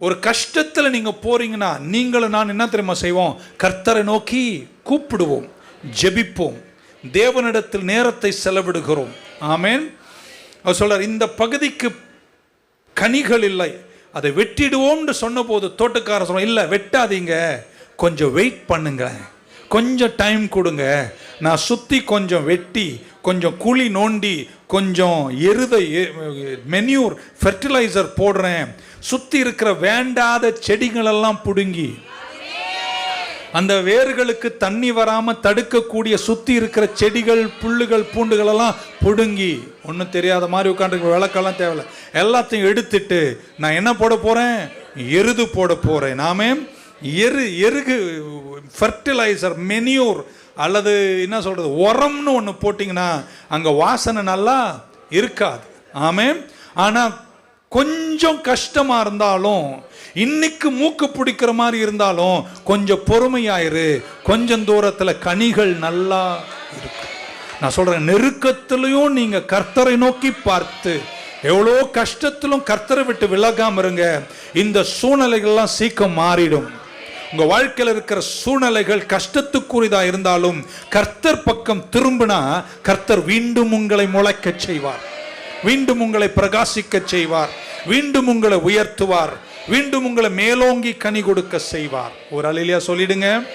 ஒரு கஷ்டத்தில் நீங்கள் போறீங்கன்னா நீங்களும் நான் என்ன தெரியுமா செய்வோம்? கர்த்தரை நோக்கி கூப்பிடுவோம் ஜெபிப்போம். தேவனிடத்தில் நேரத்தை செலவிடுகிறோம். ஆமேன். அவர் சொல்றார் இந்த பகுதிக்கு கனிகள் இல்லை. அதை வெட்டிடுவோம்னு சொன்னபோது தோட்டக்காரர் சொல்ல இல்லை வெட்டாதீங்க. கொஞ்சம் வெயிட் பண்ணுங்க. கொஞ்சம் டைம் கொடுங்க. நான் சுற்றி கொஞ்சம் வெட்டி கொஞ்சம் குழி நோண்டி கொஞ்சம் எருதை மென்யூர் ஃபெர்டிலைசர் போடுறேன். சுற்றி இருக்கிற வேண்டாத செடிகளெல்லாம் பிடுங்கி. அந்த வேர்களுக்கு தண்ணி வராமல் தடுக்கக்கூடிய சுற்றி இருக்கிற செடிகள் புல்லுகள் பூண்டுகளெல்லாம் பிடுங்கி. ஒன்றும் தெரியாத மாதிரி உட்காந்துருக்க விளக்கெல்லாம் தேவையில்ல. எல்லாத்தையும் எடுத்துட்டு நான் என்ன போட போகிறேன் எருது போட போகிறேன் நாமே எரு எருகு ஃபர்டிலைசர் மெனியூர் அல்லது என்ன சொல்கிறது உரம்னு ஒன்று போட்டிங்கன்னா அங்கே வாசனை நல்லா இருக்காது. ஆமே ஆனால் கொஞ்சம் கஷ்டமாக இருந்தாலும் இன்னைக்கு மூக்கு பிடிக்கிற மாதிரி இருந்தாலும் கொஞ்சம் பொறுமையாயிரு. கொஞ்சம் தூரத்தில் கனிகள் நல்லா இருக்கும் நான் சொல்கிறேன் நெருக்கத்திலையும் நீங்கள் கர்த்தரை நோக்கி பார்த்து எவ்வளோ கஷ்டத்திலும் கர்த்தரை விட்டு விலகாமல் இருங்க. இந்த சூழ்நிலைகள்லாம் சீக்கிரம் மாறிடும். உங்க வாழ்க்கையில் இருக்கிற சூழ்நிலைகள் கஷ்டத்துக்குரியதா இருந்தாலும் கர்த்தர் பக்கம் திரும்பினா கர்த்தர் மீண்டும் உங்களை முளைக்கச் செய்வார். மீண்டும் உங்களை பிரகாசிக்க செய்வார். மீண்டும் உங்களை உயர்த்துவார். மீண்டும் உங்களை மேலோங்கி கனி கொடுக்க செய்வார். ஒரு அலையிலியா சொல்லிடுங்க.